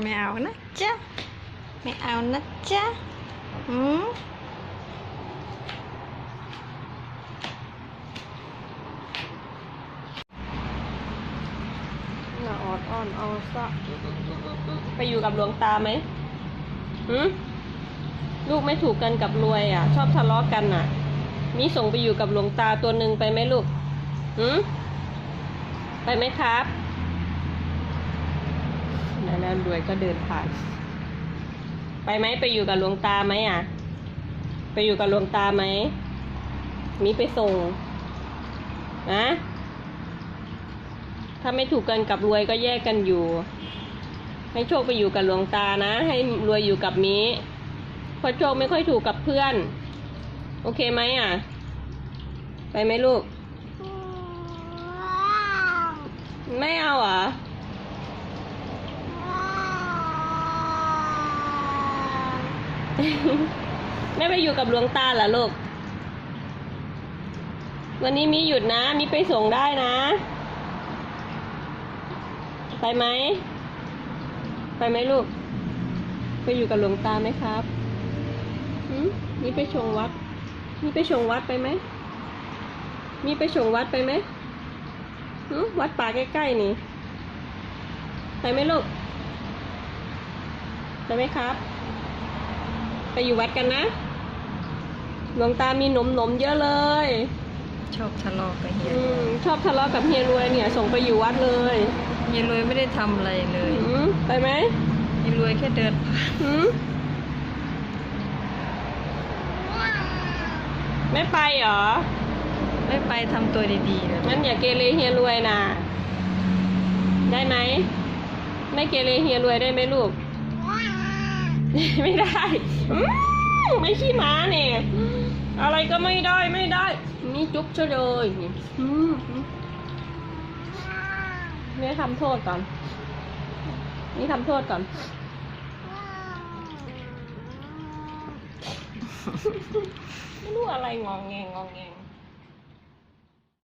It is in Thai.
ไม่เอานะจ๊ะไม่เอานะจ๊ะอืมน่าออดอ้อนเอาซะไปอยู่กับหลวงตาไหมหืมลูกไม่ถูกกันกับรวยอะ ชอบทะเลาะกันอะ มีส่งไปอยู่กับหลวงตาตัวหนึ่งไปไหมลูกหืมไปไหมครับ แล้วรวยก็เดินผ่าน ไปไหมไปอยู่กับหลวงตาไหมอะ ไปอยู่กับหลวงตาไหมมีไปส่งนะถ้าไม่ถูกกันกับรวยก็แยกกันอยู่ ให้โชคไปอยู่กับหลวงตานะ ให้รวยอยู่กับมีเพราะโชคไม่ค่อยถูกกับเพื่อน โอเคไหมอะ ไปไหมลูก ไม่เอาเหรอะ ไม่ไปอยู่กับหลวงตาเหรอลูก วันนี้มีหยุดนะ มีไปส่งได้นะ ไปไหม ไปไหมลูก ไปอยู่กับหลวงตาไหมครับหืมมีไปชงวัดมีไปชงวัดไปไหม มีไปชงวัดไปไหมหืมวัดป่าใกล้ๆนี่ ไปไหมลูก ไปไหมครับ ไปอยู่วัดกันนะหลวงตามีหนมหนมๆเยอะเลย ชอบทะเลาะกับเฮียอืมชอบทะเลาะกับเฮียรวยเนี่ย ส่งไปอยู่วัดเลยเฮียรวยไม่ได้ทำอะไรเลยอืมไปไหมเฮียรวยแค่เดินผ่านหืมไม่ไปเหรอ ไม่ไปทำตัวดีๆเลยงั้นอย่าเกเรเฮียรวยนะ ได้ไหม ไม่เกเรเฮียรวยได้ไหมลูก ไม่ได้มไม่ขี้ม้าเนี่ยอะไรก็ไม่ได้ไม่ได้ นี่จุ๊บเฉยเลยนี่ทำโทษก่อน นี่ทำโทษก่อน ไม่รู้อะไรงองแงงงองแงง